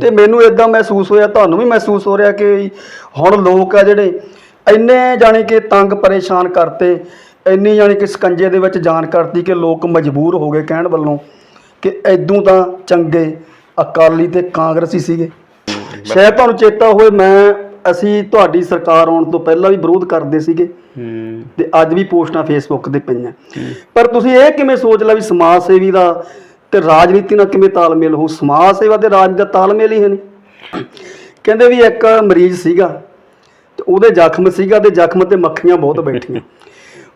ਤੇ ਮੈਨੂੰ ਇਦਾਂ ਮਹਿਸੂਸ ਹੋਇਆ ਤੁਹਾਨੂੰ ਵੀ ਮਹਿਸੂਸ ਹੋ ਰਿਹਾ ਕਿ ਹੁਣ ਲੋਕ ਆ ਜਿਹੜੇ ਇੰਨੇ ਜਾਣੀ ਕਿ ਤੰਗ ਪਰੇਸ਼ਾਨ ਕਰਤੇ ਇੰਨੀ ਜਾਣੀ ਕਿ ਸਕੰਜੇ ਦੇ ਵਿੱਚ ਜਾਣ ਕਰਤੀ ਕਿ ਲੋਕ ਮਜਬੂਰ ਹੋ ਗਏ ਕਹਿਣ ਵੱਲੋਂ ਕਿ ਐਦੂ ਤਾਂ ਚੰਗੇ ਅਕਾਲੀ ਤੇ ਕਾਂਗਰਸੀ ਸੀਗੇ। ਸ਼ਾਇਦ ਤੁਹਾਨੂੰ ਚੇਤਾ ਹੋਵੇ ਮੈਂ ਅਸੀਂ ਤੁਹਾਡੀ ਸਰਕਾਰ ਆਉਣ ਤੋਂ ਪਹਿਲਾਂ ਵੀ ਵਿਰੋਧ ਕਰਦੇ ਸੀਗੇ। ਤੇ ਅੱਜ ਵੀ ਪੋਸਟਾਂ ਫੇਸਬੁੱਕ ਤੇ ਪਈਆਂ। ਪਰ ਤੁਸੀਂ ਇਹ ਕਿਵੇਂ ਸੋਚ ਲਿਆ ਵੀ ਸਮਾਜ ਸੇਵੀ ਦਾ ਤੇ ਰਾਜਨੀਤੀ ਨਾਲ ਕਿਵੇਂ ਤਾਲਮੇਲ ਹੋ ਸਮਾਜ ਸੇਵਾ ਤੇ ਰਾਜ ਦਾ ਤਾਲਮੇਲ ਹੀ ਹੈ ਨਹੀਂ ਕਹਿੰਦੇ ਵੀ ਇੱਕ ਮਰੀਜ਼ ਸੀਗਾ ਤੇ ਉਹਦੇ ਜ਼ਖਮ ਸੀਗਾ ਤੇ ਜ਼ਖਮ ਤੇ ਮੱਖੀਆਂ ਬਹੁਤ ਬੈਠੀਆਂ।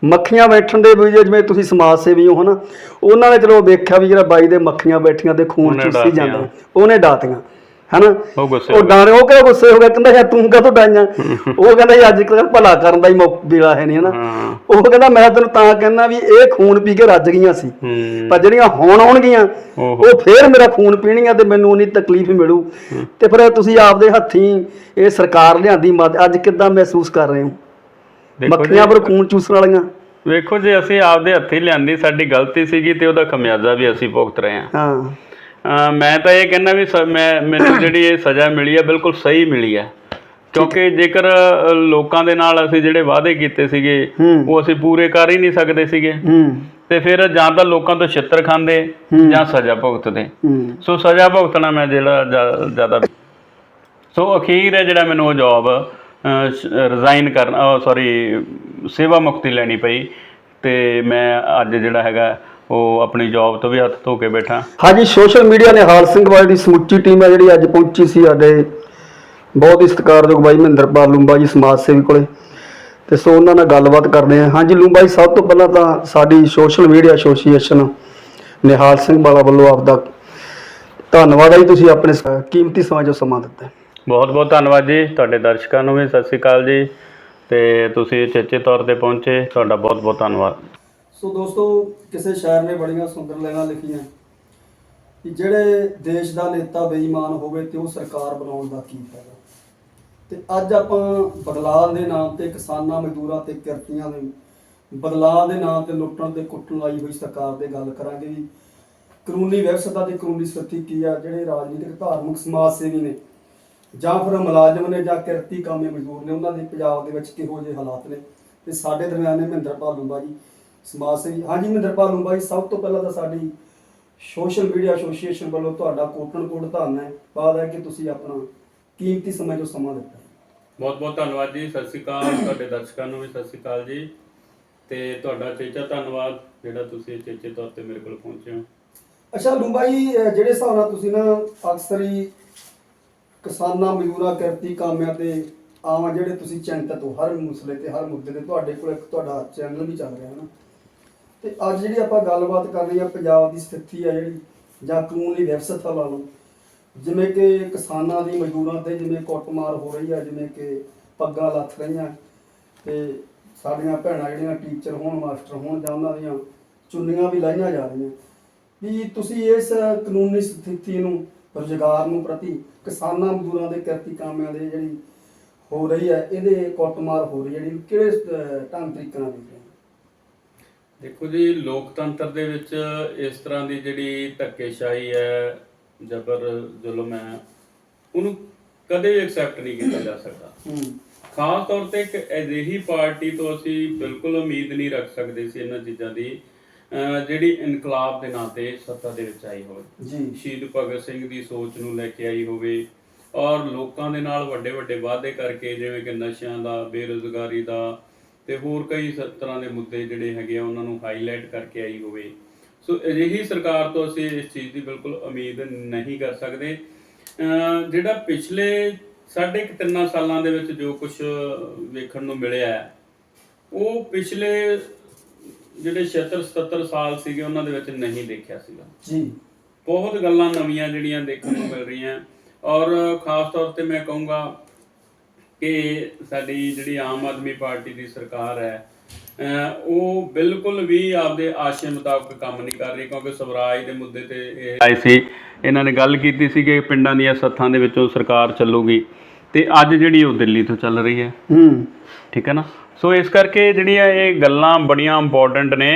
ਮੱਖੀਆਂ ਬੈਠਣ ਦੇ ਵੀ ਜਿਵੇਂ ਤੁਸੀਂ ਸਮਾਜ ਸੇਵੀ ਹੋ ਹਨਾ? ਉਹਨਾਂ ਨੇ ਚਲੋ ਵੇਖਿਆ ਵੀ ਜਿਹੜਾ ਬਾਈ ਦੇ ਮੱਖੀਆਂ ਬੈਠੀਆਂ ਤੇ ਖੂਨ ਚੂਸੀ। ਜਾਂਦਾ ਉਹਨੇ ਡਾਤੀਆਂ। ਹਨਾ? ਉਹ ਗੁੱਸੇ ਉਹ ਡਾਣੇ ਉਹ ਕਿਹੜਾ ਗੁੱਸੇ ਹੋ ਗਿਆ ਕਹਿੰਦਾ ਯਾਰ ਤੂੰ ਕਾਹਤੋਂ ਡਾਈਆਂ? ਉਹ ਕਹਿੰਦਾ ਅੱਜ ਕੱਲ੍ਹ ਭਲਾ ਕਰਨ ਦਾ ਹੀ ਮੌਕਾ ਵੇਲਾ ਹੈ ਨਹੀਂ ਹਨਾ? ਉਹ ਕਹਿੰਦਾ ਮੈਂ ਤੈਨੂੰ ਤਾਂ ਕਹਿੰਦਾ ਵੀ ਇਹ ਖੂਨ ਪੀ ਕੇ ਰੱਜ ਗਈਆਂ ਸੀ। ਪਰ ਜਿਹੜੀਆਂ ਹੁਣ ਆਉਣਗੀਆਂ। ਉਹ ਫੇਰ ਮੇਰਾ ਖੂਨ ਪੀਣਗੀਆਂ ਤੇ ਮੈਨੂੰ ਉਨੀ ਤਕਲੀਫ ਮਿਲੂ। ਤੇ ਫਿਰ ਤੁਸੀਂ ਆਪਦੇ ਹੱਥੀਂ ਇਹ ਸਰਕਾਰ ਲਿਆਂਦੀ ਮਦ ਅੱਜ ਕਿੱਦਾਂ ਮਹਿਸੂਸ ਕਰ ਰਹੇ ਹੋ? ਮੱਖੀਆਂ ਪਰ ਖੂਨ ਚੂਸਣ ਵਾਲੀਆਂ। ਵੇਖੋ ਜੇ ਅਸੀਂ ਆਪਦੇ ਹੱਥੀਂ ਲਿਆਂਦੀ ਸਾਡੀ ਗਲਤੀ ਸੀਗੀ ਤੇ ਉਹਦਾ ਖਮਿਆਜ਼ਾ ਵੀ ਅਸੀਂ ਭੁਗਤ ਰਹੇ ਹਾਂ। ਹਾਂ। ਮੈਂ ਤਾਂ ਇਹ ਕਹਿੰਦਾ ਵੀ ਸ- ਮੈਂ ਮੈਨੂੰ ਜਿਹੜੀ ਇਹ ਸਜ਼ਾ ਮਿਲੀ ਹੈ ਬਿਲਕੁਲ ਸਹੀ ਮਿਲੀ ਹੈ। ਕਿਉਂਕਿ ਜੇਕਰ ਅ, ਲੋਕਾਂ ਦੇ ਨਾਲ ਅਸੀਂ ਜਿਹੜੇ ਵਾਅਦੇ ਕੀਤੇ ਸੀਗੇ ਹੂੰ। ਉਹ ਅਸੀਂ ਪੂਰੇ ਕਰ ਹੀ ਨਹੀਂ ਸਕਦੇ ਸੀਗੇ। ਹੂੰ। ਤੇ ਫਿਰ ਜਾਂ ਤਾਂ ਲੋਕਾਂ ਤੋਂ ਛਿੱਤਰ ਖਾਂਦੇ ਜਾਂ ਸਜ਼ਾ ਭੁਗਤਦੇ। ਹੂੰ। ਸੋ ਸਜ਼ਾ ਭੁਗਤਣਾ ਮੈਂ ਜਿਹੜਾ ਜ਼ਿਆ- ਜ਼ਿਆਦਾ ਸੋ ਅਖੀਰ ਹੈ ਜਿਹੜਾ ਮੈਨੂੰ ਉਹ ਜੌਬ ਰਿਜ਼ਾਈਨ ਕਰਨਾ ਸੌਰੀ ਸੇਵਾ ਮੁਕਤੀ ਲੈਣੀ ਪਈ। ਤੇ ਮੈਂ ਅੱਜ ਜਿਹੜਾ ਹੈਗਾ ਉਹ ਆਪਣੀ ਜੌਬ ਤੋਂ ਵੀ ਹੱਥ ਧੋ ਕੇ ਬੈਠਾ। ਹਾਂਜੀ ਸੋਸ਼ਲ ਮੀਡੀਆ ਨੇ ਹਾਲ ਸਿੰਘ ਵਾਲੇ ਦੀ ਸਮੁੱਚੀ ਟੀਮ ਹੈ ਜਿਹੜੀ ਅੱਜ ਪਹੁੰਚੀ ਸੀ ਸਾਡੇ ਬਹੁਤ ਹੀ ਸਤਿਕਾਰਯੋਗ ਬਾਈ ਮਹਿੰਦਰਪਾਲ ਲੂੰਬਾ ਜੀ ਸਮਾਜ ਸੇਵੀ ਕੋਲੇ। ਤੇ ਸੋ ਉਹਨਾਂ ਨਾਲ ਗੱਲਬਾਤ ਕਰਦੇ ਹਾਂ। ਹਾਂਜੀ ਲੂੰਬਾ ਜੀ ਸਭ ਤੋਂ ਪਹਿਲਾਂ ਤਾਂ ਸਾਡੀ social media association Nihal Singh Wala ਵੱਲੋਂ ਆਪ ਦਾ ਧੰਨਵਾਦ ਹੈ ਜੀ ਤੁਸੀਂ ਆਪਣੇ ਸ- ਕੀਮਤੀ ਸਮਾਂ ਜੋ ਸਮਾਂ ਦਿੱਤਾ। ਬਹੁਤ ਬਹੁਤ ਧੰਨਵਾਦ ਜੀ। ਤੁਹਾਡੇ ਦਰਸ਼ਕਾਂ ਨੂੰ ਵੀ ਸਤਿ ਸ੍ਰੀ ਅਕਾਲ ਜੀ। ਤੇ ਤੁਸੀਂ ਚੇਚੇ ਤੌਰ ਤੇ ਪਹੁੰਚੇ। ਤੁਹਾਡਾ ਬਹੁਤ ਬਹੁਤ ਧੰਨਵਾਦ। ਸੋ ਦੋਸਤੋ, ਕਿਸੇ ਸ਼ਾਇਰ ਨੇ ਬੜੀਆਂ ਸੁੰਦਰ ਲਾਈਨਾਂ ਲਿਖੀਆਂ ਕਿ ਜਿਹੜੇ ਦੇਸ਼ ਦਾ ਨੇਤਾ ਬੇਈਮਾਨ ਹੋਵੇ ਤੇ ਉਹ ਸਰਕਾਰ ਬਣਾਉਣ ਦਾ ਕੀ ਫਾਇਦਾ। ਤੇ ਅੱਜ ਆਪਾਂ ਬਦਲਾਅ ਦੇ ਨਾਮ ਤੇ ਕਿਸਾਨਾਂ ਮਜ਼ਦੂਰਾਂ ਤੇ ਕਿਰਤੀਆਂ ਦੇ ਬਦਲਾਅ ਦੇ ਨਾਮ ਤੇ ਲੁੱਟਣ ਤੇ ਕੁੱਟਣ ਲਾਈ ਹੋਈ ਸਰਕਾਰ ਦੇ ਗੱਲ ਕਰਾਂਗੇ ਵੀ ਕਾਨੂੰਨੀ ਵਿਵਸਥਾ ਤੇ ਕਾਨੂੰਨੀ ਸਥਿਤੀ ਕੀ ਆ, ਜਿਹੜੇ ਰਾਜਨੀਤਿਕ ਧਾਰਮਿਕ ਸਮਾਜ ਸੇਵੀ ਨੇ ਜਾਂ ਫਿਰ ਮੁਲਾਜ਼ਮ ਨੇ ਜਾਂ ਕਿਰਤੀ ਕਾਮੇ ਮਜ਼ਦੂਰ ਨੇ, ਉਹਨਾਂ ਦੇ ਪੰਜਾਬ ਦੇ ਵਿੱਚ ਕਿਹੋ ਜਿਹੇ ਹਾਲਾਤ ਨੇ। ਤੇ ਸਾਡੇ ਦਰਮਿਆਨ ਨੇ ਮਹਿੰਦਰਪਾਲ ਲੂੰਬਾ ਜੀ ਸਮਾਜ ਸੇਵੀ ਹਾਂਜੀ ਮਹਿੰਦਰਪਾਲ ਜੀ ਸਭ ਤੋਂ ਪਹਿਲਾਂ ਤਾਂ ਸਾਡੀ ਸੋਸ਼ਲ ਮੀਡੀਆ ਐਸੋਸੀਏਸ਼ਨ ਵੱਲੋਂ ਤੁਹਾਡਾ ਕੋਟਨ ਕੋਟ ਧੰਨ ਹੈ। ਬਾਅਦ ਹੈ ਕਿ ਤੁਸੀਂ ਆਪਣਾ ਕੀਮਤੀ ਸਮਾਂ ਜੋ ਸਮਾਂ ਦਿੱਤਾ ਬਹੁਤ ਬਹੁਤ ਧੰਨਵਾਦ ਜੀ ਸਤਿ ਸ੍ਰੀ ਅਕਾਲ। ਤੁਹਾਡੇ ਦਰਸ਼ਕਾਂ ਨੂੰ ਵੀ ਸਤਿ ਸ੍ਰੀ ਅਕਾਲ ਜੀ। ਤੇ ਤੁਹਾਡਾ ਚੇਚਾ ਧੰਨਵਾਦ ਜਿਹੜਾ ਤੁਸੀਂ ਚੇਚੇ ਤੌਰ ਤੇ ਮੇਰੇ ਕੋਲ ਪਹੁੰਚੇ ਹੋ। ਅੱਛਾ ਲੂੰਬਾ ਜੀ ਅਹ ਜਿਹੜੇ ਹਿਸਾਬ ਨਾਲ ਤੁਸੀਂ ਨਾ ਅਕਸਰ ਹੀ ਕਿਸਾਨਾਂ ਮਜ਼ਦੂਰਾਂ ਕਿਰਤੀ ਕਾਮਿਆਂ ਤੇ ਆਵਾਂ ਜਿਹੜੇ ਤੁਸੀਂ ਚਿੰਤਤ ਹੋ ਹਰ ਮਸਲੇ ਤੇ ਹਰ ਮੁੱਦੇ ਤੇ ਤੁਹਾਡੇ ਕੋਲ ਇੱਕ ਤੁਹਾਡਾ ਚੈਨਲ ਵੀ ਚੱਲ ਰਿਹਾ ਹੈ ਨਾ। ਤੇ ਅੱਜ ਜਿਹੜੀ ਆਪਾਂ ਗੱਲਬਾਤ ਕਰ ਰਹੇ ਹਾਂ ਪੰਜਾਬ ਦੀ ਸਥਿਤੀ ਆ ਜਿਹੜੀ, ਜਾਂ ਕਾਨੂੰਨੀ ਵਿਵਸਥਾ ਲਾ ਲਓ, ਜਿਵੇਂ ਕਿ ਕਿਸਾਨਾਂ ਦੀ ਮਜ਼ਦੂਰਾਂ ਤੇ ਜਿਵੇਂ ਕੁੱਟਮਾਰ ਹੋ ਰਹੀ ਆ, ਜਿਵੇਂ ਕਿ ਪੱਗਾਂ ਲੱਥ ਰਹੀਆਂ, ਤੇ ਸਾਡੀਆਂ ਭੈਣਾਂ ਜਿਹੜੀਆਂ ਟੀਚਰ ਹੋਣ, ਮਾਸਟਰ ਹੋਣ, ਜਾਂ ਉਹਨਾਂ ਦੀਆਂ ਚੁੰਨੀਆਂ ਵੀ ਲਾਈਆਂ ਜਾ ਰਹੀਆਂ। ਵੀ ਤੁਸੀਂ ਇਸ ਕਾਨੂੰਨੀ ਸਥਿਤੀ ਨੂੰ, ਰੁਜ਼ਗਾਰ ਨੂੰ ਪ੍ਰਤੀ ਕਿਸਾਨਾਂ ਮਜ਼ਦੂਰਾਂ ਦੇ ਕਿਰਤੀ ਕਾਮਿਆਂ ਦੇ ਜਿਹੜੀ ਹੋ ਰਹੀ ਹੈ ਇਹਦੇ ਕੁੱਟਮਾਰ ਹੋ ਰਹੀ ਹੈ ਜਿਹੜੀ ਕਿਹੜੇ ਢੰਗ ਤਰੀਕੇ ਨਾਲ ਦੇਖ ਜੀ ਲੋਕਤੰਤਰ ਦੇ ਵਿੱਚ ਇਸ ਤਰ੍ਹਾਂ ਦੀ ਜਿਹੜੀ ਧੱਕੇਸ਼ਾਹੀ ਹੈ ਜ਼ਬਰ ਜ਼ੁਲਮ ਹੈ ਉਹਨੂੰ ਕਦੇ ਵੀ ਐਕਸੈਪਟ ਨਹੀਂ ਕੀਤਾ ਜਾ ਸਕਦਾ। ਖਾਸ ਤੌਰ ਤੇ ਇੱਕ ਅਜਿਹੀ ਪਾਰਟੀ ਤੋਂ ਅਸੀਂ ਬਿਲਕੁਲ ਉਮੀਦ ਨਹੀਂ ਰੱਖ ਸਕਦੇ ਸੀ ਇਹਨਾਂ ਚੀਜ਼ਾਂ ਦੀ ਜਿਹੜੀ ਇਨਕਲਾਬ ਦੇ ਨਾਂ ਤੇ ਸੱਤਾ ਦੇ ਵਿੱਚ ਆਈ ਹੋਵੇ। ਜੀ। ਸ਼ਹੀਦ ਭਗਤ ਸਿੰਘ ਦੀ ਸੋਚ ਨੂੰ ਲੈ ਕੇ ਆਈ ਹੋਵੇ ਔਰ ਲੋਕਾਂ ਦੇ ਨਾਲ ਵੱਡੇ ਵੱਡੇ ਵਾਅਦੇ ਕਰਕੇ ਜਿਵੇਂ ਕਿ ਨਸ਼ਿਆਂ ਦਾ ਬੇਰੁਜ਼ਗਾਰੀ ਦਾ ਤੇ ਹੋਰ ਕਈ ਤਰ੍ਹਾਂ ਦੇ ਮੁੱਦੇ ਜਿਹੜੇ ਹੈਗੇ ਆ ਉਹਨਾਂ ਨੂੰ ਹਾਈਲਾਈਟ ਕਰਕੇ ਆਈ ਹੋਵੇ। ਸੋ ਅਜਿਹੀ ਸਰਕਾਰ ਤੋਂ ਅਸੀਂ ਇਸ ਚੀਜ਼ ਦੀ ਬਿਲਕੁਲ ਉਮੀਦ ਨਹੀਂ ਕਰ ਸਕਦੇ। ਜਿਹੜਾ ਪਿਛਲੇ ਸਾਢੇ ਕੁ ਤਿੰਨਾਂ ਸਾਲਾਂ ਦੇ ਵਿੱਚ ਜੋ ਕੁਝ ਵੇਖਣ ਨੂੰ ਮਿਲਿਆ ਹੈ, ਉਹ ਪਿਛਲੇ ਜਿਹੜੇ 76 77 ਸਾਲ ਸੀਗੇ ਉਹਨਾਂ ਦੇ ਵਿੱਚ ਨਹੀਂ ਦੇਖਿਆ ਸੀਗਾ। ਜੀ। ਬਹੁਤ ਗੱਲਾਂ ਨਵੀਆਂ ਜਿਹੜੀਆਂ ਦੇਖਣ ਨੂੰ ਮਿਲ ਰਹੀਆਂ। ਔਰ ਖਾਸ ਤੌਰ ਤੇ ਮੈਂ ਕਹੂੰਗਾ ਕਿ ਸਾਡੀ ਜਿਹੜੀ ਆਮ ਆਦਮੀ ਪਾਰਟੀ ਦੀ ਸਰਕਾਰ ਹੈ ਉਹ ਬਿਲਕੁਲ ਵੀ ਆਪਦੇ ਆਸ਼ੇ ਮੁਤਾਬਕ ਕੰਮ ਨਹੀਂ ਕਰ ਰਹੀ ਕਿਉਂਕਿ ਸਵਰਾਜ ਦੇ ਮੁੱਦੇ ਤੇ ਇਹ ਆਏ ਸੀ। ਇਹਨਾਂ ਨੇ ਗੱਲ ਕੀਤੀ ਸੀ ਕਿ ਪਿੰਡਾਂ ਦੀਆਂ ਸੱਥਾਂ ਦੇ ਵਿੱਚੋਂ ਸਰਕਾਰ ਚੱਲੂਗੀ ਤੇ ਅੱਜ ਜਿਹੜੀ ਉਹ ਦਿੱਲੀ ਤੋਂ ਚੱਲ ਰਹੀ ਹੈ। ਹੂੰ। ਠੀਕ ਹੈ ਨਾ? ਸੋ ਇਸ ਕਰਕੇ ਜਿਹੜੀਆਂ ਇਹ ਗੱਲਾਂ ਬੜੀਆਂ ਇੰਪੋਰਟੈਂਟ ਨੇ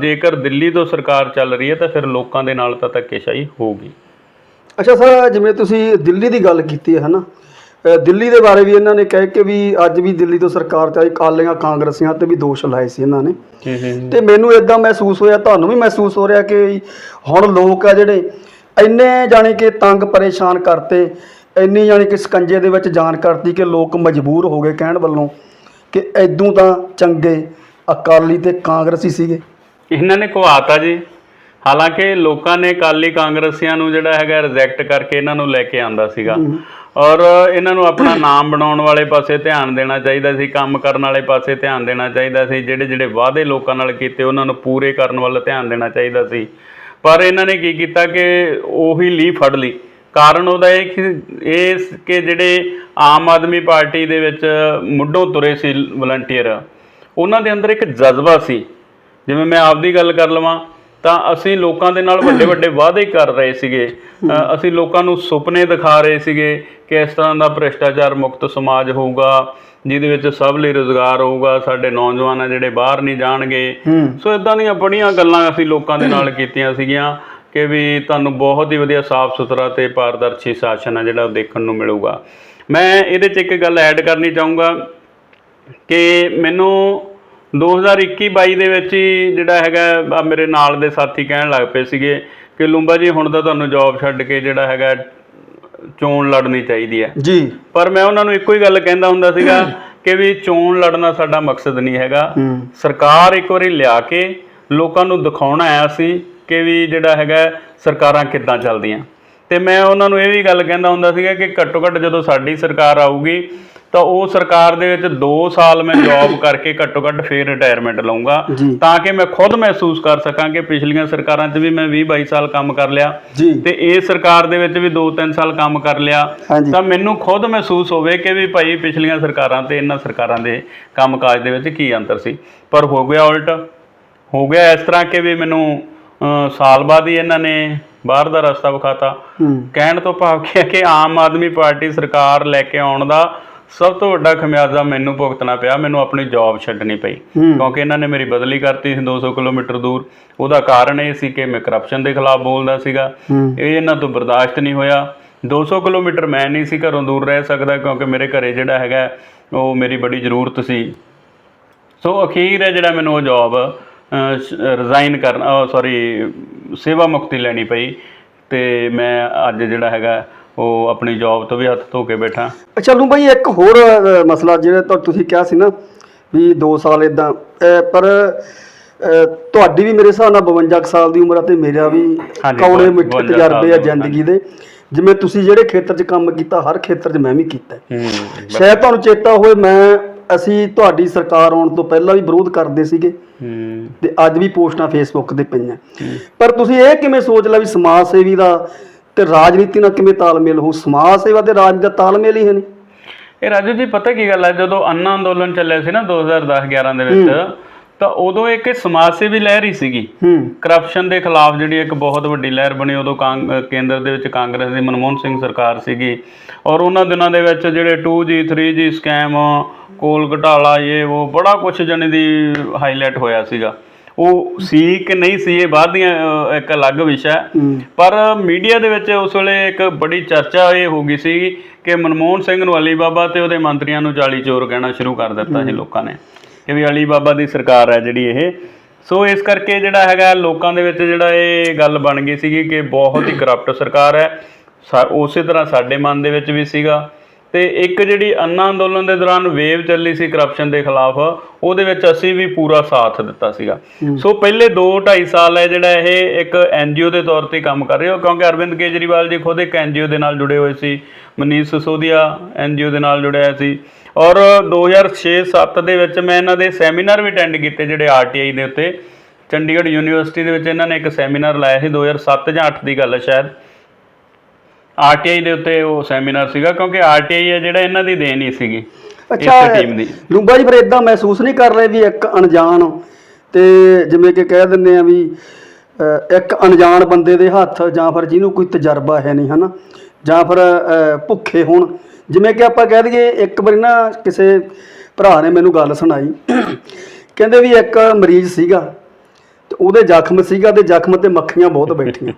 ਜੇਕਰ ਦਿੱਲੀ ਤੋਂ ਸਰਕਾਰ ਚੱਲ ਰਹੀ ਹੈ ਤਾਂ ਫਿਰ ਲੋਕਾਂ ਦੇ ਨਾਲ ਤਾਂ ਧੱਕੇਸ਼ਾਹੀ ਹੋਊਗੀ। ਅੱਛਾ ਸਰ ਜਿਵੇਂ ਤੁਸੀਂ ਦਿੱਲੀ ਦੀ ਗੱਲ ਕੀਤੀ ਹੈ ਹਨਾ? ਦਿੱਲੀ ਦੇ ਬਾਰੇ ਵੀ ਇਹਨਾਂ ਨੇ ਕਹਿ ਕੇ ਵੀ ਅੱਜ ਵੀ ਦਿੱਲੀ ਤੋਂ ਸਰਕਾਰ ਚਾਹੀ ਕਾਲੀਆਂ ਕਾਂਗਰਸੀਆਂ ਤੇ ਵੀ ਦੋਸ਼ ਲਾਏ ਸੀ ਇਹਨਾਂ ਨੇ। ਤੇ ਮੈਨੂੰ ਇਦਾਂ ਮਹਿਸੂਸ ਹੋਇਆ ਤੁਹਾਨੂੰ ਵੀ ਮਹਿਸੂਸ ਹੋ ਰਿਹਾ ਕਿ ਹੁਣ ਲੋਕ ਆ ਜਿਹੜੇ ਇੰਨੇ ਜਾਣੀ ਕਿ ਤੰਗ ਪਰੇਸ਼ਾਨ ਕਰਤੇ ਇੰਨੀ ਜਾਣੀ ਕਿ ਸਕੰਜੇ ਦੇ ਵਿੱਚ ਜਾਣ ਕਰਤੀ ਕਿ ਲੋਕ ਮਜਬੂਰ ਹੋ ਗਏ ਕਹਿਣ ਵੱਲੋਂ ਕਿ ਐਦੂ ਤਾਂ ਚੰਗੇ ਅਕਾਲੀ ਤੇ ਕਾਂਗਰਸੀ ਸੀਗੇ। ਇਹਨਾਂ ਨੇ ਘਵਾਤਾ ਜੀ। ਹਾਲਾਂਕਿ ਲੋਕਾਂ ਨੇ ਕਾਲੀ ਕਾਂਗਰਸੀਆਂ ਨੂੰ ਜਿਹੜਾ ਹੈਗਾ ਰਿਜੈਕਟ ਕਰਕੇ ਇਹਨਾਂ ਨੂੰ ਲੈ ਕੇ ਆਂਦਾ ਸੀਗਾ। ਔਰ ਇਹਨਾਂ ਨੂੰ ਆਪਣਾ ਨਾਮ ਬਣਾਉਣ ਵਾਲੇ ਪਾਸੇ ਧਿਆਨ ਦੇਣਾ ਚਾਹੀਦਾ ਸੀ ਕੰਮ ਕਰਨ ਵਾਲੇ ਪਾਸੇ ਧਿਆਨ ਦੇਣਾ ਚਾਹੀਦਾ ਸੀ ਜਿਹੜੇ ਜਿਹੜੇ ਵਾਅਦੇ ਲੋਕਾਂ ਨਾਲ ਕੀਤੇ ਉਹਨਾਂ ਨੂੰ ਪੂਰੇ ਕਰਨ ਵੱਲ ਧਿਆਨ ਦੇਣਾ ਚਾਹੀਦਾ ਸੀ। ਪਰ ਇਹਨਾਂ ਨੇ ਕੀ ਕੀਤਾ ਕਿ ਉਹੀ ਲੀ ਫੜ ਲਈ। ਕਾਰਨ ਉਹਦਾ ਇਹ ਕਿ ਇਹ ਕਿ ਜਿਹੜੇ ਆਮ ਆਦਮੀ ਪਾਰਟੀ ਦੇ ਵਿੱਚ ਮੁੱਢੋਂ ਤੁਰੇ ਸੀ ਵਲੰਟੀਅਰ ਉਹਨਾਂ ਦੇ ਅੰਦਰ ਇੱਕ ਜਜ਼ਬਾ ਸੀ। ਜਿਵੇਂ ਮੈਂ ਆਪਦੀ ਗੱਲ ਕਰ ਲਵਾਂ ਤਾਂ ਅਸੀਂ ਲੋਕਾਂ ਦੇ ਨਾਲ ਵੱਡੇ ਵੱਡੇ ਵਾਅਦੇ ਕਰ ਰਹੇ ਸੀਗੇ। ਅਸੀਂ ਲੋਕਾਂ ਨੂੰ ਸੁਪਨੇ ਦਿਖਾ ਰਹੇ ਸੀਗੇ ਕਿ ਇਸ ਤਰ੍ਹਾਂ ਦਾ ਭ੍ਰਿਸ਼ਟਾਚਾਰ ਮੁਕਤ ਸਮਾਜ ਹੋਊਗਾ ਜਿਹਦੇ ਵਿੱਚ ਸਭ ਲਈ ਰੋਜ਼ਗਾਰ ਹੋਊਗਾ ਸਾਡੇ ਨੌਜਵਾਨ ਆ ਜਿਹੜੇ ਬਾਹਰ ਨਹੀਂ ਜਾਣਗੇ। ਸੋ ਇਦਾਂ ਦੀਆਂ ਬੜੀਆਂ ਗੱਲਾਂ ਅਸੀਂ ਲੋਕਾਂ ਦੇ ਨਾਲ ਕੀਤੀਆਂ ਸੀਗੀਆਂ ਕਿ ਵੀ ਤੁਹਾਨੂੰ ਬਹੁਤ ਹੀ ਵਧੀਆ ਸਾਫ਼ ਸੁਥਰਾ ਤੇ ਪਾਰਦਰਸ਼ੀ ਸ਼ਾਸਨ ਆ ਜਿਹੜਾ ਉਹ ਦੇਖਣ ਨੂੰ ਮਿਲੂਗਾ। ਮੈਂ ਇਹਦੇ 'ਚ ਇੱਕ ਗੱਲ ਐਡ ਕਰਨੀ ਚਾਹੂੰਗਾ ਕਿ ਮੈਨੂੰ 2021-22 ਦੇ ਵਿੱਚ ਹੀ ਜਿਹੜਾ ਹੈਗਾ ਆ ਮੇਰੇ ਨਾਲ ਦੇ ਸਾਥੀ ਕਹਿਣ ਲੱਗ ਪਏ ਸੀਗੇ ਕਿ ਲੂੰਬਾ ਜੀ ਹੁਣ ਤਾਂ ਤੁਹਾਨੂੰ ਜੌਬ ਛੱਡ ਕੇ ਜਿਹੜਾ ਹੈਗਾ ਚੋਣ ਲੜਨੀ ਚਾਹੀਦੀ ਹੈ। ਜੀ। ਪਰ ਮੈਂ ਉਹਨਾਂ ਨੂੰ ਇੱਕੋ ਹੀ ਗੱਲ ਕਹਿੰਦਾ ਹੁੰਦਾ ਸੀਗਾ ਕਿ ਵੀ ਚੋਣ ਲੜਨਾ ਸਾਡਾ ਮਕਸਦ ਨਹੀਂ ਹੈਗਾ। ਸਰਕਾਰ ਇੱਕ ਵਾਰੀ ਲਿਆ ਕੇ ਲੋਕਾਂ ਨੂੰ ਦਿਖਾਉਣਾ ਆਇਆ ਸੀ ਕਿ ਵੀ ਜਿਹੜਾ ਹੈਗਾ ਸਰਕਾਰਾਂ ਕਿੱਦਾਂ ਚੱਲਦੀਆਂ। ਤੇ ਮੈਂ ਉਹਨਾਂ ਨੂੰ ਇਹ ਵੀ ਗੱਲ ਕਹਿੰਦਾ ਹੁੰਦਾ ਸੀਗਾ ਕਿ ਘੱਟੋ ਘੱਟ ਜਦੋਂ ਸਾਡੀ ਸਰਕਾਰ ਆਊਗੀ ਤਾਂ ਉਹ ਸਰਕਾਰ ਦੇ ਵਿੱਚ 2 ਸਾਲ ਮੈਂ ਜੌਬ ਕਰਕੇ ਘੱਟੋ ਘੱਟ ਫੇਰ ਰਿਟਾਇਰਮੈਂਟ ਲਵਾਂਗਾ। ਤਾਂ ਕਿ ਮੈਂ ਖੁਦ ਮਹਿਸੂਸ ਕਰ ਸਕਾਂ ਕਿ ਪਿਛਲੀਆਂ ਸਰਕਾਰਾਂ 'ਚ ਵੀ ਮੈਂ 20 22 ਸਾਲ ਕੰਮ ਕਰ ਲਿਆ। ਤੇ ਇਹ ਸਰਕਾਰ ਦੇ ਵਿੱਚ ਵੀ 2-3 ਸਾਲ ਕੰਮ ਕਰ ਲਿਆ। ਤਾਂ ਮੈਨੂੰ ਖੁਦ ਮਹਿਸੂਸ ਹੋਵੇ ਕਿ ਵੀ ਭਾਈ ਪਿਛਲੀਆਂ ਸਰਕਾਰਾਂ ਤੇ ਇਹਨਾਂ ਸਰਕਾਰਾਂ ਦੇ ਕੰਮਕਾਜ ਦੇ ਵਿੱਚ ਕੀ ਅੰਤਰ ਸੀ। ਪਰ ਹੋ ਗਿਆ ਉਲਟ। ਹੋ ਗਿਆ ਇਸ ਤਰ੍ਹਾਂ ਕਿ ਵੀ ਮੈਨੂੰ ਸਾਲ ਬਾਅਦ ਹੀ ਇਹਨਾਂ ਨੇ ਬਾਹਰ ਦਾ ਰਸਤਾ ਵਿਖਾਤਾ। ਕਹਿਣ ਤੋਂ ਭਾਵ ਕਿ ਆਮ ਆਦਮੀ ਪਾਰਟੀ ਸਰਕਾਰ ਲੈ ਕੇ ਆਉਣ ਦਾ ਸਭ ਤੋਂ ਵੱਡਾ ਖਮਿਆਜ਼ਾ ਮੈਨੂੰ ਭੁਗਤਣਾ ਪਿਆ ਮੈਨੂੰ ਆਪਣੀ ਜੌਬ ਛੱਡਣੀ ਪਈ। ਕਿਉਂਕਿ ਇਹਨਾਂ ਨੇ ਮੇਰੀ ਬਦਲੀ ਕਰਤੀ ਸੀ 200 ਕਿਲੋਮੀਟਰ ਦੂਰ। ਉਹਦਾ ਕਾਰਨ ਇਹ ਸੀ ਕਿ ਮੈਂ ਕਰਪਸ਼ਨ ਦੇ ਖਿਲਾਫ ਬੋਲਦਾ ਸੀਗਾ। ਇਹ ਇਹਨਾਂ ਤੋਂ ਬਰਦਾਸ਼ਤ ਨਹੀਂ ਹੋਇਆ। 200 ਕਿਲੋਮੀਟਰ ਮੈਂ ਨਹੀਂ ਸੀ ਘਰੋਂ ਦੂਰ ਰਹਿ ਸਕਦਾ ਕਿਉਂਕਿ ਮੇਰੇ ਘਰੇ ਜਿਹੜਾ ਹੈਗਾ ਉਹ ਮੇਰੀ ਬੜੀ ਜ਼ਰੂਰਤ ਸੀ। ਸੋ ਅਖੀਰ ਹੈ ਜਿਹੜਾ ਮੈਨੂੰ ਉਹ ਜੌਬ ਰਿਜ਼ਾਈਨ ਕਰਨ ਸੌਰੀ ਸੇਵਾ ਮੁਕਤੀ ਲੈਣੀ ਪਈ। ਤੇ ਮੈਂ ਅੱਜ ਜਿਹੜਾ ਹੈਗਾ ਉਹ ਆਪਣੀ ਜੌਬ ਤੋਂ ਵੀ ਹੱਥ ਧੋ ਕੇ ਬੈਠਾ। ਅੱਛਾ ਲੂ ਭਾਈ ਇੱਕ ਹੋਰ ਅ, ਮਸਲਾ ਜਿਹੜਾ ਤੁਹਾ- ਤੁਸੀਂ ਕਿਹਾ ਸੀ ਨਾ ਵੀ 2 ਸਾਲ ਇਦਾਂ ਪਰ ਅ, ਤੁਹਾਡੀ ਵੀ ਮੇਰੇ ਹਿਸਾਬ ਨਾਲ 52 ਕੁ ਸਾਲ ਦੀ ਉਮਰ ਆ ਤੇ ਮੇਰਾ ਵੀ ਹਾਂਜੀ, ਕੌੜੇ ਸਾਲ ਤਜਰਬੇ ਆ ਦੀ ਉਮਰ, ਜ਼ਿੰਦਗੀ ਦੇ। ਜਿਵੇਂ ਤੁਸੀਂ ਜਿਹੜੇ ਖੇਤਰ 'ਚ ਕੰਮ ਕੀਤਾ ਹਰ ਖੇਤਰ 'ਚ ਮੈਂ ਵੀ ਕੀਤਾ। ਹੈ। ਹੂੰ ਸ਼ਾਇਦ ਤੁਹਾਨੂੰ ਚੇਤਾ ਹੋਵੇ ਮੈਂ ਅਸੀਂ ਤੁਹਾਡੀ ਸਰਕਾਰ ਆਉਣ ਤੋਂ ਪਹਿਲਾਂ ਵੀ ਵਿਰੋਧ ਕਰਦੇ ਸੀਗੇ। ਹੂੰ। ਤੇ ਅੱਜ ਵੀ ਪੋਸਟਾਂ ਫੇਸਬੁੱਕ ਤੇ ਪਈਆਂ। ਪਰ ਤੁਸੀਂ ਇਹ ਕਿਵੇਂ ਸੋਚ ਲਿਆ ਵੀ ਸਮਾਜ ਸੇਵੀ ਦਾ ਤੇ ਰਾਜਨੀਤੀ ਨਾਲ ਕਿਵੇਂ ਤਾਲਮੇਲ ਹੋ ਸਮਾਜ ਸੇਵਾ ਤੇ ਰਾਜ ਦਾ ਤਾਲਮੇਲ ਹੀ ਹੈ ਨਹੀਂ। ਇਹ ਰਾਜੂ ਜੀ ਪਤਾ ਕੀ ਗੱਲ ਹੈ ਜਦੋਂ ਅੰਨਾ ਅੰਦੋਲਨ ਚੱਲਿਆ ਸੀ ਨਾ 2010-11 ਦੇ ਵਿੱਚ ਤਾਂ ਉਦੋਂ ਇੱਕ ਸਮਾਜ ਸੇਵੀ ਲਹਿਰ ਹੀ ਸੀਗੀ। ਕਰਪਸ਼ਨ ਦੇ ਖਿਲਾਫ ਜਿਹੜੀ ਇੱਕ ਬਹੁਤ ਵੱਡੀ ਲਹਿਰ ਬਣੀ ਉਦੋਂ ਕੇਂਦਰ ਦੇ ਵਿੱਚ ਕਾਂਗਰਸ ਦੀ ਮਨਮੋਹਨ ਸਿੰਘ ਸਰਕਾਰ ਸੀਗੀ। ਔਰ ਉਹਨਾਂ ਦਿਨਾਂ ਦੇ ਵਿੱਚ ਜਿਹੜੇ 2G 3G ਸਕੈਮ ਕੋਲ ਘਟਾਲਾ ਇਹ ਉਹ ਬੜਾ ਕੁਝ ਜਣੇ ਦੀ ਹਾਈਲਾਈਟ ਹੋਇਆ ਸੀਗਾ। ਉਹ ਸੀ ਕਿ ਨਹੀਂ ਸੀ ਇਹ ਬਾਅਦ ਦੀਆਂ ਇੱਕ ਅਲੱਗ ਵਿਸ਼ਾ ਹੈ। ਪਰ ਮੀਡੀਆ ਦੇ ਵਿੱਚ ਉਸ ਵੇਲੇ ਇੱਕ ਬੜੀ ਚਰਚਾ ਇਹ ਹੋ ਗਈ ਸੀ ਕਿ ਮਨਮੋਹਨ ਸਿੰਘ ਨੂੰ ਅਲੀ ਬਾਬਾ ਤੇ ਉਹਦੇ ਮੰਤਰੀਆਂ ਨੂੰ ਚਾਲੀ ਚੋਰ ਕਹਿਣਾ ਸ਼ੁਰੂ ਕਰ ਦਿੱਤਾ ਸੀ ਲੋਕਾਂ ਨੇ ਕਿ ਵੀ ਅਲੀ ਬਾਬਾ ਦੀ ਸਰਕਾਰ ਹੈ ਜਿਹੜੀ ਇਹ। ਸੋ ਇਸ ਕਰਕੇ ਜਿਹੜਾ ਹੈਗਾ ਲੋਕਾਂ ਦੇ ਵਿੱਚ ਜਿਹੜਾ ਇਹ ਗੱਲ ਬਣ ਗਈ ਸੀਗੀ ਕਿ ਬਹੁਤ ਹੀ ਕਰਪਟ ਸਰਕਾਰ ਹੈ। ਸਾ- ਉਸੇ ਤਰ੍ਹਾਂ ਸਾਡੇ ਮਨ ਦੇ ਵਿੱਚ ਵੀ ਸੀਗਾ। ਤੇ ਇੱਕ ਜਿਹੜੀ ਅੰਨਾ ਅੰਦੋਲਨ ਦੇ ਦੌਰਾਨ ਵੇਵ ਚੱਲੀ ਸੀ ਕਰਪਸ਼ਨ ਦੇ ਖਿਲਾਫ ਉਹਦੇ ਵਿੱਚ ਅਸੀਂ ਵੀ ਪੂਰਾ ਸਾਥ ਦਿੱਤਾ ਸੀਗਾ। ਸੋ ਪਹਿਲੇ 2 2.5 ਸਾਲ ਹੈ ਜਿਹੜਾ ਇਹ ਇੱਕ ਐਨਜੀਓ ਦੇ ਤੌਰ ਤੇ ਕੰਮ ਕਰ ਰਹੇ ਹੋ ਕਿਉਂਕਿ ਅਰਵਿੰਦ ਕੇਜਰੀਵਾਲ ਜੀ ਖੁਦ ਇੱਕ ਐਨਜੀਓ ਦੇ ਨਾਲ ਜੁੜੇ ਹੋਏ ਸੀ ਮਨੀਸ਼ ਸਿਸੋਦੀਆ ਐਨਜੀਓ ਦੇ ਨਾਲ ਜੁੜਿਆ ਸੀ। ਔਰ 2006-7 ਦੇ ਵਿੱਚ ਮੈਂ ਇਹਨਾਂ ਦੇ ਸੈਮੀਨਾਰ ਵੀ ਅਟੈਂਡ ਕੀਤੇ ਜਿਹੜੇ ਆਰਟੀਆਈ ਦੇ ਉੱਤੇ। ਚੰਡੀਗੜ੍ਹ ਯੂਨੀਵਰਸਿਟੀ ਦੇ ਵਿੱਚ ਇਹਨਾਂ ਨੇ ਇੱਕ ਸੈਮੀਨਾਰ ਲਾਇਆ ਸੀ 2007 ਜਾਂ 8 ਦੀ ਗੱਲ ਹੈ ਸ਼ਾਇਦ। ਆਰਟੀਆਈ ਦੇ ਉੱਤੇ ਉਹ ਸੈਮੀਨਾਰ ਸੀਗਾ ਕਿਉਂਕਿ ਆਰਟੀਆਈ ਹੈ ਜਿਹੜਾ ਇਹਨਾਂ ਦੀ ਦੇਣ ਹੀ ਸੀਗੀ ਅੱਛਾ ਇਸੇ ਟੀਮ ਦੀ। ਲੂੰਬਾ ਜੀ ਫਿਰ ਇਦਾਂ ਮਹਿਸੂਸ ਨਹੀਂ ਕਰ ਰਹੇ ਵੀ ਇੱਕ ਅਣਜਾਣ ਤੇ ਜਿਵੇਂ ਕਿ ਕਹਿ ਦਿੰਦੇ ਆ ਵੀ ਇੱਕ ਅਣਜਾਣ ਬੰਦੇ ਦੇ ਹੱਥ ਜਾਂ ਫਿਰ ਜਿਹਨੂੰ ਕੋਈ ਤਜਰਬਾ ਹੈ ਨਹੀਂ ਹਨਾ? ਜਾਂ ਫਿਰ ਭੁੱਖੇ ਹੋਣ। ਜਿਵੇਂ ਕਿ ਆਪਾਂ ਕਹਿ ਦਈਏ ਇੱਕ ਵਾਰੀ ਨਾ ਕਿਸੇ ਭਰਾ ਨੇ ਮੈਨੂੰ ਗੱਲ ਸੁਣਾਈ। ਕਹਿੰਦੇ ਵੀ ਇੱਕ ਮਰੀਜ਼ ਸੀਗਾ ਤੇ ਉਹਦੇ ਜ਼ਖਮ ਸੀਗਾ ਤੇ ਜ਼ਖਮ ਤੇ ਮੱਖੀਆਂ ਬਹੁਤ ਬੈਠੀਆਂ।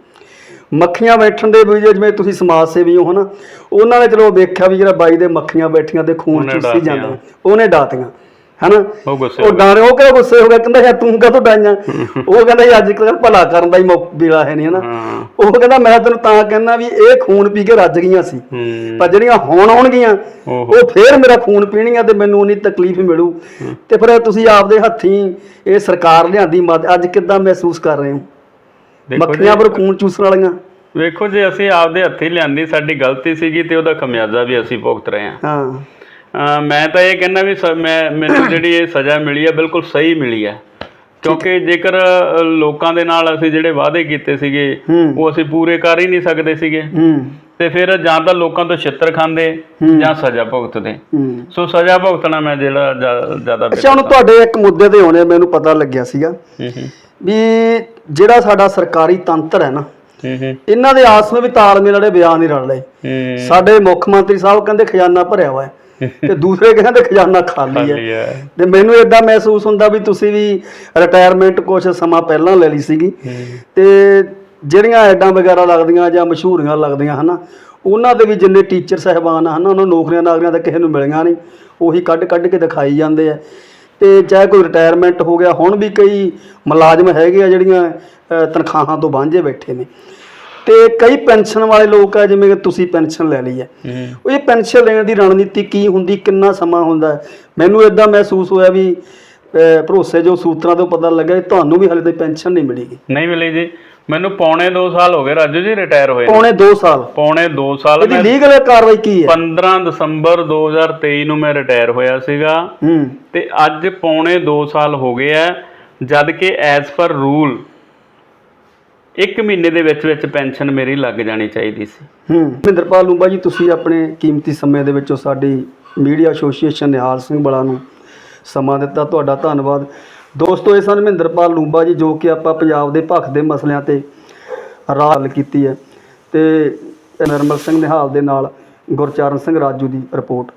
ਮੱਖੀਆਂ ਬੈਠਣ ਦੇ ਵੀ ਜਿਵੇਂ ਤੁਸੀਂ ਸਮਾਜ ਸੇਵੀ ਹੋ ਹਨਾ? ਉਹਨਾਂ ਨੇ ਚਲੋ ਦੇਖਿਆ ਵੀ ਜਿਹੜਾ ਬਾਈ ਦੇ ਮੱਖੀਆਂ ਬੈਠੀਆਂ ਤੇ ਖੂਨ ਉਹਨੇ ਚੂਸੀ। ਜਾਂਦਾ। ਉਹਨੇ ਡਾਤੀਆਂ ਹਨਾ? ਉਹ ਗੁੱਸੇ ਉਹ ਡਾਰੇ ਉਹ ਕਿਹੜਾ ਗੁੱਸੇ ਹੋ ਗਿਆ? ਕਹਿੰਦਾ ਯਾਰ ਤੂੰ ਕਾਹਤੋਂ ਡਾਈਆਂ? ਉਹ ਕਹਿੰਦਾ ਜੀ ਅੱਜ ਕੱਲ੍ਹ ਭਲਾ ਕਰਨ ਦਾ ਹੀ ਮੌਕਾ ਹੈ ਨਹੀਂ ਹਨਾ? ਹਾਂ। ਉਹ ਕਹਿੰਦਾ ਮੈਂ ਤੈਨੂੰ ਤਾਂ ਕਹਿੰਦਾ ਵੀ ਇਹ ਖੂਨ ਪੀ ਕੇ ਰੱਜ ਗਈਆਂ ਸੀ। ਹੂੰ। ਪਰ ਜਿਹੜੀਆਂ ਹੁਣ ਆਉਣਗੀਆਂ ਓਹੋ। ਉਹ ਫੇਰ ਮੇਰਾ ਖੂਨ ਪੀਣੀਆਂ ਤੇ ਮੈਨੂੰ ਉਨੀ ਤਕਲੀਫ ਮਿਲੂ। ਤੇ ਫਿਰ ਤੁਸੀਂ ਆਪਦੇ ਹੱਥੀਂ ਇਹ ਸਰਕਾਰ ਲਿਆਂਦੀ ਮਦ ਅੱਜ ਕਿੱਦਾਂ ਮਹਿਸੂਸ ਕਰ ਰਹੇ ਹੋ? ਮੱਖੀਆਂ ਪਰ ਖੂਨ ਚੂਸਣ ਵਾਲੀਆਂ। ਵੇਖੋ ਜੇ ਅਸੀਂ ਆਪਦੇ ਹੱਥੀਂ ਲਿਆਂਦੀ ਸਾਡੀ ਗਲਤੀ ਸੀਗੀ ਤੇ ਉਹਦਾ ਖਮਿਆਜ਼ਾ ਵੀ ਅਸੀਂ ਭੁਗਤ ਰਹੇ ਹਾਂ। ਮੈਂ ਤਾਂ ਇਹ ਕਹਿੰਦਾ ਵੀ ਮੈਂ ਮੈਨੂੰ ਜਿਹੜੀ ਇਹ ਸਜ਼ਾ ਮਿਲੀ ਹੈ ਬਿਲਕੁਲ ਸਹੀ ਮਿਲੀ ਹੈ। ਕਿਉਂਕਿ ਜੇਕਰ ਲੋਕਾਂ ਦੇ ਨਾਲ ਅਸੀਂ ਜਿਹੜੇ ਵਾਅਦੇ ਕੀਤੇ ਸੀਗੇ ਉਹ ਅਸੀਂ ਪੂਰੇ ਕਰ ਹੀ ਨਹੀਂ ਸਕਦੇ ਸੀਗੇ। ਤੇ ਫਿਰ ਜਾਂ ਤਾਂ ਲੋਕਾਂ ਤੋਂ ਛਿੱਤਰ ਖਾਂਦੇ ਜਾਂ ਸਜ਼ਾ ਭੁਗਤਦੇ। ਸੋ ਸਜ਼ਾ ਭੁਗਤਣਾ ਮੈਂ ਜਿਹੜਾ ਜ਼ਿਆ- ਜ਼ਿਆਦਾ ਅੱਛਾ ਹੁਣ ਤੁਹਾਡੇ ਇੱਕ ਮੁੱਦੇ ਤੇ ਹੋਣੇ ਮੈਨੂੰ ਪਤਾ ਲੱਗਿਆ ਸੀਗਾ। ਵੀ ਜਿਹੜਾ ਸਾਡਾ ਸਰਕਾਰੀ ਤੰਤਰ ਹੈ ਨਾ ਇਹਨਾਂ ਦੇ ਆਸ ਵਿੱਚ ਵੀ ਤਾਲਮੇਲ ਵਾਲੇ ਬਿਆਨ ਨਹੀਂ ਰਲ ਰਹੇ ਹੂੰ। ਸਾਡੇ ਮੁੱਖ ਮੰਤਰੀ ਸਾਹਿਬ ਕਹਿੰਦੇ ਖਜ਼ਾਨਾ ਭਰਿਆ ਹੋਇਆ ਹੈ ਤੇ ਦੂਸਰੇ ਕਹਿੰਦੇ ਖਜ਼ਾਨਾ ਖਾਲੀ ਹੈ। ਤੇ ਮੈਨੂੰ ਇਦਾਂ ਮਹਿਸੂਸ ਹੁੰਦਾ ਵੀ ਤੁਸੀਂ ਵੀ ਰਿਟਾਇਰਮੈਂਟ ਕੁਝ ਸਮਾਂ ਪਹਿਲਾਂ ਲੈ ਲਈ ਸੀਗੀ। ਤੇ ਜਿਹੜੀਆਂ ਐਡਾਂ ਵਗੈਰਾ ਲੱਗਦੀਆਂ ਜਾਂ ਮਸ਼ਹੂਰੀਆਂ ਲੱਗਦੀਆਂ ਹਨਾ ਉਹਨਾਂ ਦੇ ਵੀ ਜਿੰਨੇ ਟੀਚਰ ਸਹਿਬਾਨ ਹਨਾ ਉਹਨਾਂ ਨੂੰ ਨੌਕਰੀਆਂ ਨਾਗਰੀਆਂ ਤਾਂ ਕਿਸੇ ਨੂੰ ਮਿਲੀਆਂ ਨਹੀਂ। ਉਹੀ ਕੱਢ ਕੱਢ ਕੇ ਦਿਖਾਈ ਜਾਂਦੇ ਆ। ਤੇ ਚਾਹੇ ਕੋਈ ਰਿਟਾਇਰਮੈਂਟ ਹੋ ਗਿਆ ਹੁਣ ਵੀ ਕਈ ਮੁਲਾਜ਼ਮ ਹੈਗੇ ਆ ਜਿਹੜੀਆਂ ਤਨਖਾਹਾਂ ਤੋਂ ਵਾਂਝੇ ਬੈਠੇ ਨੇ। ਤੇ ਕਈ ਪੈਨਸ਼ਨ ਵਾਲੇ ਲੋਕ ਆ ਜਿਵੇਂ ਕਿ ਤੁਸੀਂ ਪੈਨਸ਼ਨ ਲੈ ਲਈ ਹੈ। ਉਹ ਇਹ ਪੈਨਸ਼ਨ ਲੈਣ ਦੀ ਰਣਨੀਤੀ ਕੀ ਹੁੰਦੀ ਕਿੰਨਾ ਸਮਾਂ ਹੁੰਦਾ? ਮੈਨੂੰ ਇਦਾਂ ਮਹਿਸੂਸ ਹੋਇਆ ਵੀ ਭਰੋਸੇ ਜੋ ਸੂਤਰਾਂ ਤੋਂ ਪਤਾ ਲੱਗਾ ਤੁਹਾਨੂੰ ਵੀ ਹਲੇ ਤੱਕ ਪੈਨਸ਼ਨ ਨਹੀਂ ਮਿਲੇਗੀ ਨਹੀਂ ਮਿਲੀ ਜੀ। ਮੈਨੂੰ ਪੌਣੇ 2 ਸਾਲ ਹੋ ਗਏ ਰਾਜੂ ਜੀ ਰਿਟਾਇਰ ਹੋਏ ਨੂੰ। ਪੌਣੇ 2 ਸਾਲ। ਪੌਣੇ 2 ਸਾਲ ਇਹਦੀ ਮੈਂ ਲੀਗਲ ਕਾਰਵਾਈ ਕੀ ਹੈ? 15 ਦਸੰਬਰ 2023 ਨੂੰ ਮੈਂ ਰਿਟਾਇਰ ਹੋਇਆ ਸੀਗਾ। ਹੂੰ। ਤੇ ਅੱਜ ਪੌਣੇ 2 ਸਾਲ ਹੋ ਗਏ ਆ ਜਦ ਕਿ ਐਜ਼ ਪਰ ਰੂਲ ਇੱਕ ਮਹੀਨੇ ਦੇ ਵਿੱਚ ਵਿੱਚ ਪੈਨਸ਼ਨ ਮੇਰੀ ਲੱਗ ਜਾਣੀ ਚਾਹੀਦੀ ਸੀ। ਹੂੰ। ਮਹਿੰਦਰਪਾਲ ਲੂੰਬਾ ਜੀ ਤੁਸੀਂ ਆਪਣੇ ਕੀਮਤੀ ਸਮੇਂ ਦੇ ਵਿੱਚੋਂ ਸਾਡੀ ਮੀਡੀਆ ਐਸੋਸੀਏਸ਼ਨ ਨਿਹਾਲ ਸਿੰਘ ਬੜਾ ਨੂੰ ਸਮਾਂ ਦਿੱਤਾ। ਤੁਹਾਡਾ ਧੰਨਵਾਦ। ਦੋਸਤੋ, ਇਹ ਸਨ ਮਹਿੰਦਰਪਾਲ ਲੂੰਬਾ ਜੀ, ਜੋ ਕਿ ਆਪਾਂ ਪੰਜਾਬ ਦੇ ਭਖ ਦੇ ਮਸਲਿਆਂ ਤੇ ਰਾਹ ਹੱਲ ਕੀਤੀ ਹੈ ਤੇ ਨਰਮਲ ਸਿੰਘ ਨਿਹਾਲ ਦੇ ਨਾਲ ਗੁਰਚਰਨ ਸਿੰਘ ਰਾਜੂ ਦੀ ਰਿਪੋਰਟ।